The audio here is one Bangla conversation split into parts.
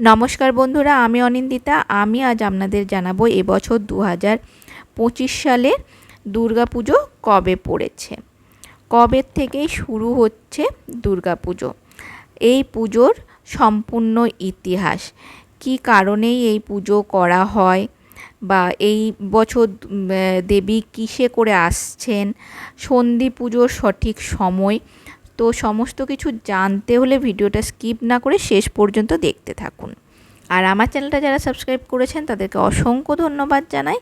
নমস্কার বন্ধুরা, আমি অনিন্দিতা। আমি আজ আপনাদের জানাব এবছর দু হাজার পঁচিশ সালের দুর্গাপুজো কবে পড়েছে। কবে থেকেই শুরু হচ্ছে দুর্গাপুজো? এই পুজোর সম্পূর্ণ ইতিহাস। কি কারণেই এই পুজো করা হয়? বা এই বছর দেবী কিসে করে আসছেন? সন্ধি পুজোর সঠিক সময় তো সমস্ত কিছু জানতে হলে ভিডিওটা স্কিপ না করে শেষ পর্যন্ত দেখতে থাকুন। আর আমার চ্যানেলটা যারা সাবস্ক্রাইব করেছেন, তাদেরকে অসংখ্য ধন্যবাদ জানাই।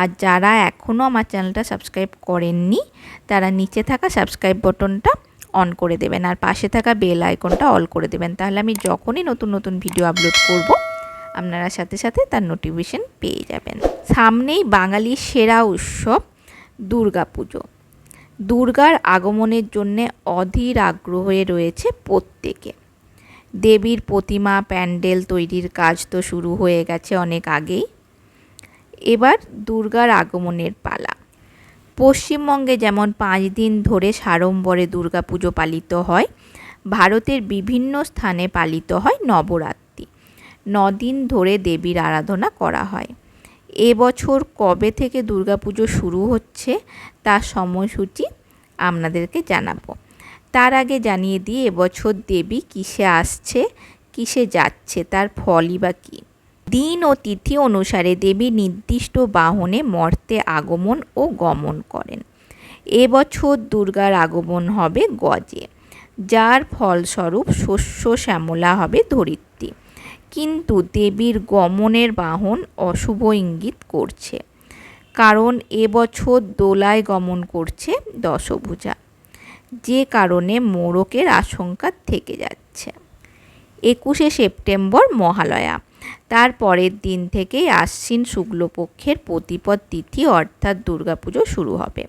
আর যারা এখনও আমার চ্যানেলটা সাবস্ক্রাইব করেননি, তারা নিচে থাকা সাবস্ক্রাইব বাটনটা অন করে দেবেন আর পাশে থাকা বেল আইকনটা অল করে দেবেন। তাহলে আমি যখনই নতুন নতুন ভিডিও আপলোড করব, আপনারা সাথে সাথে তার নোটিফিকেশন পেয়ে যাবেন। সামনেই বাঙালির সেরা উৎসব দুর্গাপুজো। দুর্গার আগমনের জন্য অধীর আগ্রহে রয়েছে প্রত্যেকে। দেবীর প্রতিমা, প্যান্ডেল তৈরির কাজ তো শুরু হয়ে গেছে অনেক আগেই। এবার দুর্গার আগমনের পালা। পশ্চিমবঙ্গে যেমন পাঁচ দিন ধরে সাড়ম্বরে দুর্গাপুজো পালিত হয়, ভারতের বিভিন্ন স্থানে পালিত হয় নবরাত্রি। নদিন ধরে দেবীর আরাধনা করা হয়। এবছর কবে থেকে দুর্গাপুজো শুরু হচ্ছে তার সময়সূচি আপনাদেরকে জানাব। তার আগে জানিয়ে দিই এবছর দেবী কিসে আসছে, কিসে যাচ্ছে, তার ফলই বা কী? দিন ও তিথি অনুসারে দেবী নির্দিষ্ট বাহনে মর্তে আগমন ও গমন করেন। এবছর দুর্গার আগমন হবে গজে, যার ফলস্বরূপ শস্য শ্যামলা হবে ধরিত্রী। কিন্তু দেবীর গমনের বাহন অশুভ ইঙ্গিত করছে। কারণ এবছর দোলায় গমন করছে দশভুজা। যে কারণে মোড়কের আশঙ্কা থেকে যাচ্ছে। একুশে সেপ্টেম্বর মহালয়া। তার পরের দিন থেকেই আশ্বিন শুক্লপক্ষের প্রতিপদ তিথি অর্থাৎ দুর্গাপুজো শুরু হবে।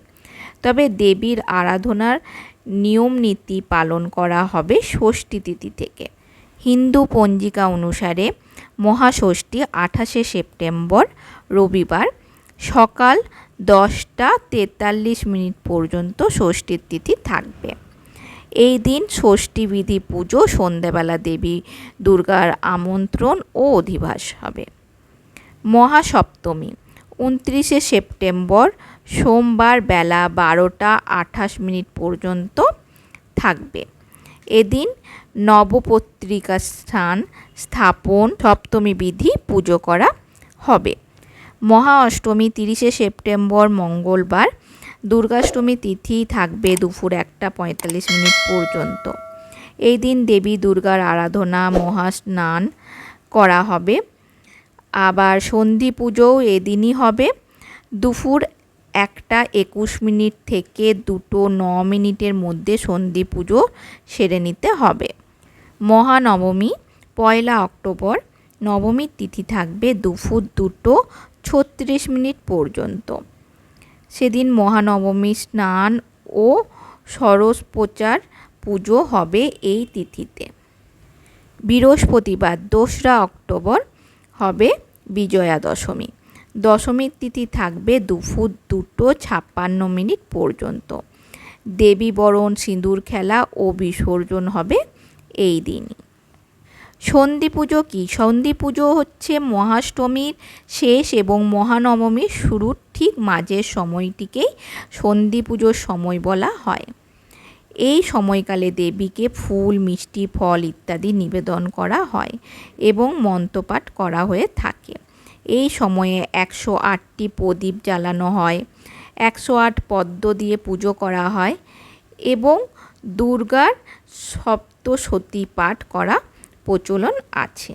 তবে দেবীর আরাধনার নিয়ম নীতি পালন করা হবে ষষ্ঠী তিথি থেকে। হিন্দু পঞ্জিকা অনুসারে মহাষষ্ঠী আঠাশে সেপ্টেম্বর, রবিবার সকাল দশটা তেতাল্লিশ মিনিট পর্যন্ত ষষ্ঠীর তিথি থাকবে। এই দিন ষষ্ঠী বিধি পুজো, সন্ধেবেলা দেবী দুর্গার আমন্ত্রণ ও অধিবাস হবে। মহাসপ্তমী, উনত্রিশে সেপ্টেম্বর সোমবার বেলা বারোটা আঠাশ মিনিট পর্যন্ত থাকবে। এদিন নবপত্রিকা স্থান স্থাপন সপ্তমী বিধি পুজো করা হবে। মহা অষ্টমী তিরিশে সেপ্টেম্বর মঙ্গলবার। দুর্গাষ্টমী তিথি থাকবে দুপুর একটা পঁয়তাল্লিশ মিনিট পর্যন্ত। এই দিন দেবী দুর্গার আরাধনা, মহাস্নান করা হবে। আবার সন্ধি পুজোও এদিনই হবে। দুপুর একটা একুশ মিনিট থেকে দুটো ন মিনিটের মধ্যে সন্ধি পুজো সেরে নিতে হবে। মহানবমী, পয়লা অক্টোবর নবমীর তিথি থাকবে দুপুর দুটো ছত্রিশ মিনিট পর্যন্ত। সেদিন মহানবমী স্নান ও সরস্পচার পুজো হবে এই তিথিতে। বৃহস্পতিবার দোসরা অক্টোবর হবে বিজয়া দশমী দশমীর তিথি থাকবে দুপুর দুটো ছাপ্পান্ন মিনিট পর্যন্ত। দেবী বরণ সিঁদুর খেলা ও বিসর্জন হবে এই দিনই। সন্ধি পুজো কী? সন্ধি পুজো হচ্ছে মহাষ্টমীর শেষ এবং মহানবমীর শুরুর ঠিক মাঝের সময়টিকেই সন্ধি পুজোর সময় বলা হয়। এই সময়কালে দেবীকে ফুল, মিষ্টি, ফল ইত্যাদি নিবেদন করা হয় এবং মন্ত্রপাঠ করা হয়ে থাকে। এই সময়ে একশো আটটি প্রদীপ জ্বালানো হয়, একশো আট পদ্ম দিয়ে পুজো করা হয় এবং দুর্গার সপ্তসতী পাঠ করা প্রচলন আছে।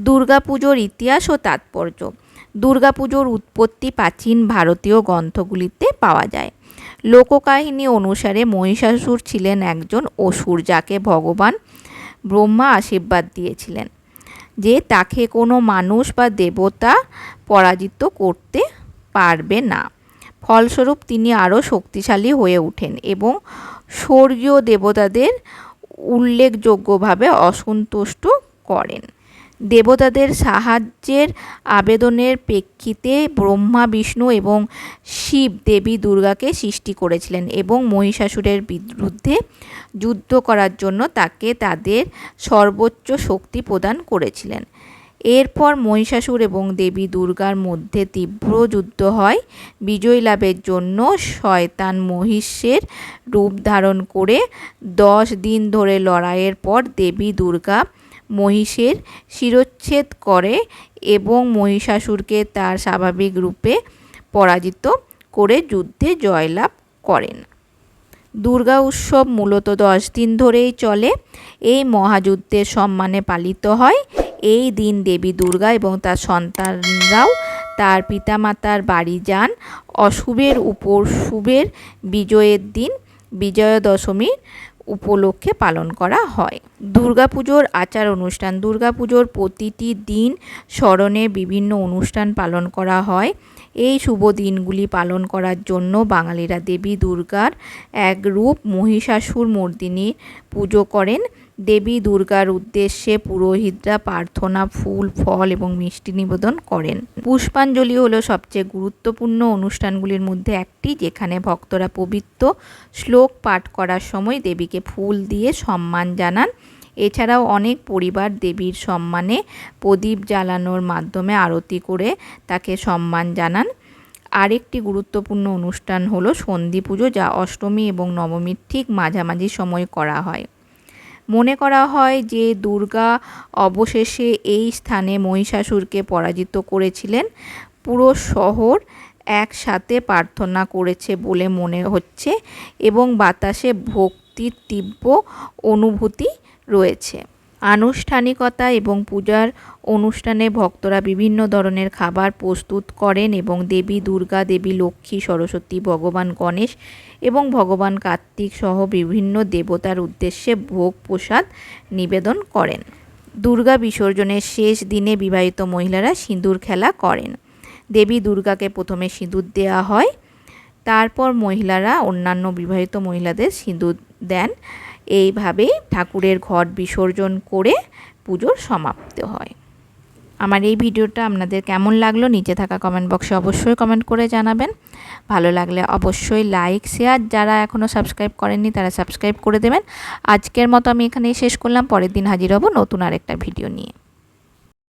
দুর্গাপুজোর ইতিহাস ও তাৎপর্য। দুর্গাপুজোর উৎপত্তি প্রাচীন ভারতীয় গ্রন্থগুলিতে পাওয়া যায়। লোককাহিনী অনুসারে মহিষাসুর ছিলেন একজন অসুর যাকে ভগবান ব্রহ্মা আশীর্বাদ দিয়েছিলেন। যে তাকে কোনো মানুষ বা দেবতা পরাজিত করতে পারবে না। ফলস্বরূপ তিনি আরও শক্তিশালী হয়ে ওঠেন এবং স্বর্গীয় দেবতাদের উল্লেখযোগ্যভাবে অসন্তুষ্ট করেন। দেবতাদের সাহায্যের আবেদনের প্রেক্ষিতে ব্রহ্মা, বিষ্ণু এবং শিব দেবী দুর্গাকে সৃষ্টি করেছিলেন এবং মহিষাসুরের বিরুদ্ধে যুদ্ধ করার জন্য তাকে তাদের সর্বোচ্চ শক্তি প্রদান করেছিলেন। এরপর মহিষাসুর এবং দেবী দুর্গার মধ্যে তীব্র যুদ্ধ হয়। বিজয় লাভের জন্য শয়তান মহিষের রূপ ধারণ করে দশ দিন ধরে লড়াইয়ের পর দেবী দুর্গা মহিষের শিরচ্ছেদ করে এবং মহিষাসুরকে তার স্বাভাবিক রূপে পরাজিত করে যুদ্ধে জয়লাভ করেন। দুর্গা উৎসব মূলত দশ দিন ধরেই চলে। এই মহাযুদ্ধের সম্মানে পালিত হয়। এই দিন দেবী দুর্গা এবং তার সন্তানরাও তার পিতামাতার বাড়ি যান। অশুভের উপর শুভের বিজয়ের দিন বিজয়া দশমীর উপলক্ষে পালন করা হয়। দুর্গাপুজোর আচার অনুষ্ঠান, দুর্গাপুজোর প্রতিটি দিন স্মরণে বিভিন্ন অনুষ্ঠান পালন করা হয়। এই শুভ দিনগুলি পালন করার জন্য বাঙালিরা দেবী দুর্গার এক রূপ মহিষাসুর মর্দিনী পুজো করেন। দেবী দুর্গার উদ্দেশ্যে পুরোহিতরা প্রার্থনা, ফুল, ফল এবং মিষ্টি নিবেদন করেন। পুষ্পাঞ্জলি হলো সবচেয়ে গুরুত্বপূর্ণ অনুষ্ঠানগুলির মধ্যে একটি, যেখানে ভক্তরা পবিত্র শ্লোক পাঠ করার সময় দেবীকে ফুল দিয়ে সম্মান জানান। এছাড়াও অনেক পরিবার দেবীর সম্মানে প্রদীপ জ্বালানোর মাধ্যমে আরতি করে তাকে সম্মান জানান। আরেকটি গুরুত্বপূর্ণ অনুষ্ঠান হলো সন্ধি পুজো যা অষ্টমী এবং নবমীর ঠিক মাঝামাঝি সময় করা হয়। মনে করা হয় যে দুর্গা অবশেষে এই স্থানে মহিষাসুরকে পরাজিত করেছিলেন। পুরো শহর একসাথে প্রার্থনা করেছে বলে মনে হচ্ছে এবং বাতাসে ভক্তির তীব্র অনুভূতি রয়েছে। আনুষ্ঠানিকতা এবং পূজার অনুষ্ঠানে ভক্তরা বিভিন্ন ধরনের খাবার প্রস্তুত করেন এবং দেবী দুর্গা, দেবী লক্ষ্মী, সরস্বতী, ভগবান গণেশ এবং ভগবান কার্তিক সহ বিভিন্ন দেবতার উদ্দেশ্যে ভোগ প্রসাদ নিবেদন করেন। দুর্গা বিসর্জনের শেষ দিনে বিবাহিত মহিলারা সিঁদুর খেলা করেন। দেবী দুর্গাকে প্রথমে সিঁদুর দেওয়া হয়, তারপর মহিলারা অন্যান্য বিবাহিত মহিলাদের সিঁদুর দেন। এইভাবে ঠাকুরের ঘট বিসর্জন করে পুজোর সমাপ্ত হয়। আমার এই ভিডিওটা আপনাদের কেমন লাগল নিচে থাকা কমেন্ট বক্সে অবশ্যই কমেন্ট করে জানাবেন। ভালো লাগলে অবশ্যই লাইক শেয়ার যারা এখনও সাবস্ক্রাইব করেননি তারা সাবস্ক্রাইব করে দেবেন। আজকের মতো আমি এখানেই শেষ করলাম, পরের দিন হাজির হব নতুন আরেকটা ভিডিও নিয়ে।